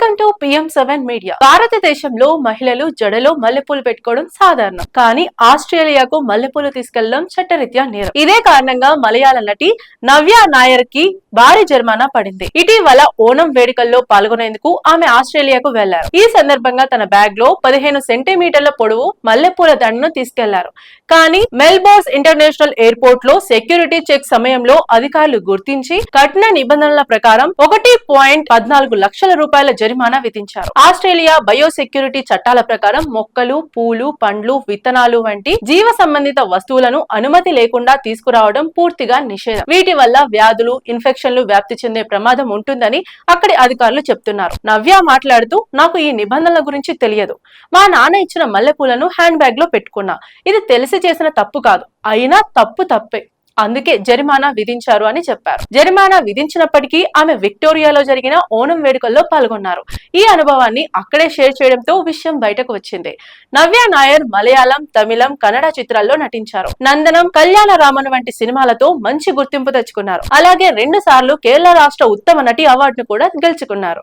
Welcome to PM seven media భారతదేశంలో మహిళలు జడలో మల్లెపూలు పెట్టుకోవడం సాధారణం. కానీ ఆస్ట్రేలియాకు మల్లెపూలు తీసుకెళ్ళడం చట్టరీత్యా నేరం. ఇదే కారణంగా మలయాళ నటి నవ్య నాయర్కి భారీ జరిమానా పడింది. ఇటీవల ఓణం వేడుకల్లో పాల్గొనేందుకు ఆమె ఆస్ట్రేలియాకు వెళ్ళారు. ఈ సందర్భంగా తన బ్యాగ్లో పదిహేను సెంటీమీటర్ల పొడవు మల్లెపూల దండను తీసుకెళ్ళారు. కానీ మెల్బోర్స్ ఇంటర్నేషనల్ ఎయిర్పోర్ట్లో సెక్యూరిటీ చెక్ సమయంలో అధికారులు గుర్తించి కఠిన నిబంధనల ప్రకారం ఒకటి పాయింట్ పద్నాలుగు లక్షల రూపాయల జరిమానా విధించారు. ఆస్ట్రేలియా బయోసెక్యూరిటీ చట్టాల ప్రకారం మొక్కలు పూలు పండ్లు విత్తనాలు వంటి జీవ సంబంధిత వస్తువులను అనుమతి లేకుండా తీసుకురావడం పూర్తిగా నిషేధం. వీటి వల్ల వ్యాధులు ఇన్ఫెక్షన్లు వ్యాప్తి చెందే ప్రమాదం ఉంటుందని అక్కడి అధికారులు చెప్తున్నారు. నవ్య మాట్లాడుతూ నాకు ఈ నిబంధనల గురించి తెలియదు. మా నాన్న ఇచ్చిన మల్లెపూలను హ్యాండ్ బ్యాగ్లో పెట్టుకున్నా. ఇది తెలిసి చేసిన తప్పు కాదు. అయినా తప్పు తప్పే. అందుకే జరిమానా విధించారు అని చెప్పారు. జరిమానా విధించినప్పటికీ ఆమె విక్టోరియాలో జరిగిన ఓణం వేడుకల్లో పాల్గొన్నారు. ఈ అనుభవాన్ని అక్కడే షేర్ చేయడంతో విషయం బయటకు వచ్చింది. నవ్య నాయర్ మలయాళం తమిళం కన్నడ చిత్రాల్లో నటించారు. నందనం కళ్యాణ రామన్ వంటి సినిమాలతో మంచి గుర్తింపు తెచ్చుకున్నారు. అలాగే రెండు సార్లు కేరళ రాష్ట్ర ఉత్తమ నటి అవార్డును కూడా గెలుచుకున్నారు.